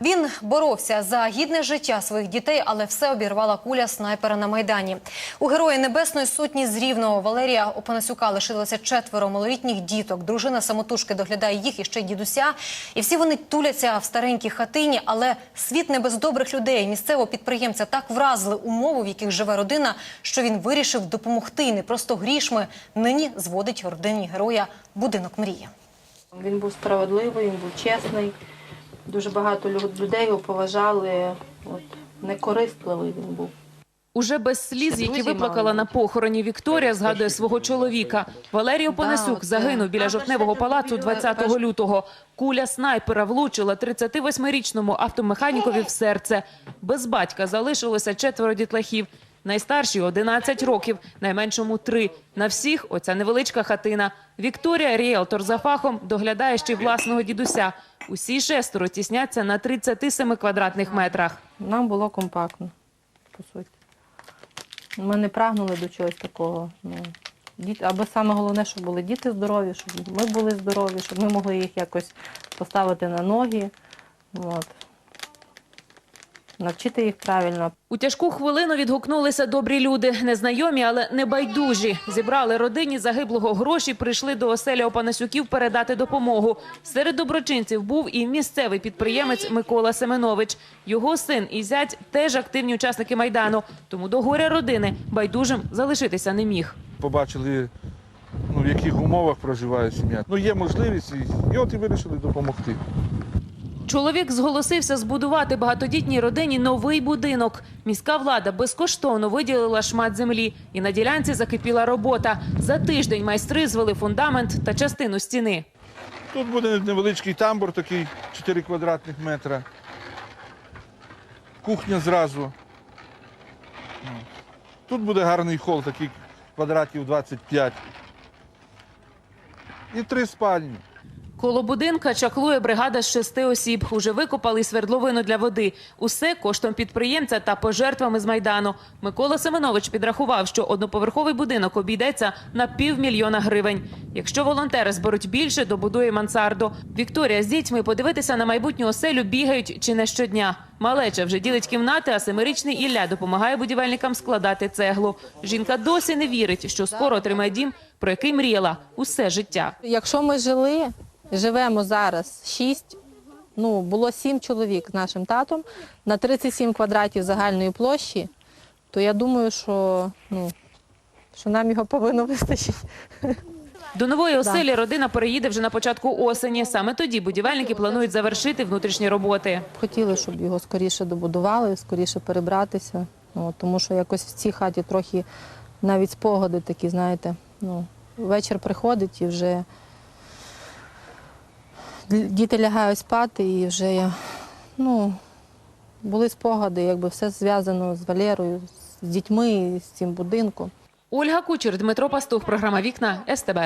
Він боровся за гідне життя своїх дітей, але все обірвала куля снайпера на майдані. У герої Небесної сотні з Рівного Валерія Опанасюка лишилося четверо малолітніх діток. Дружина самотужки доглядає їх і ще дідуся. І всі вони туляться в старенькій хатині. Але світ не без добрих людей. Місцевого підприємця так вразили умови, в яких живе родина, що він вирішив допомогти. І Не просто грішми. Нині зводить родині героя будинок мрії. Він був справедливий, він був чесний. Дуже багато лю- людей його поважали. От, некористливий він був. Уже без сліз, які виплакала на похороні Вікторія, згадує свого чоловіка. Валерій Опанасюк оце. загинув біля жовтневого палацу 20 лютого. Куля снайпера влучила 38-річному автомеханікові в серце. Без батька залишилося четверо дітлахів. Найстаршій 11 років, найменшому 3. На всіх оця невеличка хатина. Вікторія, ріелтор за фахом, доглядає ще й власного дідуся. Усі шестеро тісняться на 37 квадратних метрах. Нам було компактно, по суті. Ми не прагнули до чогось такого. Ну, діт... Аби саме головне, щоб були діти здорові, щоб ми були здорові, щоб ми могли їх якось поставити на ноги. От. Навчити їх правильно. У тяжку хвилину відгукнулися добрі люди, незнайомі, але небайдужі. Зібрали родині загиблого гроші, прийшли до оселя Опанасюків передати допомогу. Серед доброчинців був і місцевий підприємець Микола Семенович. Його син і зять теж активні учасники майдану. Тому до горя родини байдужим залишитися не міг. побачили, ну, в яких умовах проживає сім'я. Ну, є можливість, і, і от і вирішили допомогти. Чоловік зголосився збудувати багатодітній родині новий будинок. Міська влада безкоштовно виділила шмат землі, і на ділянці закипіла робота. За тиждень майстри звели фундамент та частину стіни. Тут буде невеличкий тамбур, такий 4 квадратних метра. Кухня зразу. Ну, Тут буде гарний хол, такий квадратів 25. І три спальні. Коло будинка чаклує бригада з шести осіб. Уже викопали свердловину для води. Усе коштом підприємця та пожертвами з майдану. Микола Семенович підрахував, що одноповерховий будинок обійдеться на півмільйона гривень. Якщо волонтери зберуть більше, добудує мансарду. Вікторія з дітьми подивитися на майбутню оселю бігають чи не щодня. Малеча вже ділить кімнати, а семирічний Ілля допомагає будівельникам складати цеглу. Жінка досі не вірить, що скоро отримає дім, про який мріяла усе життя. Якщо ми жили, живемо зараз шість, ну було сім чоловік з нашим татом на 37 квадратів загальної площі, то я думаю, що, ну, що нам його повинно вистачити. До нової оселі родина переїде вже на початку осені. Саме тоді будівельники планують завершити внутрішні роботи. Хотіли, щоб його скоріше добудували, скоріше перебратися. Ну, тому що якось в цій хаті трохи навіть спогади такі, знаєте, ну, вечір приходить і вже діти лягають спати, і вже ну, були спогади, якби все зв'язано з Валерою, з дітьми, з цим будинком. Ольга Кучер, Дмитро Пастух, програма Вікна СТБ.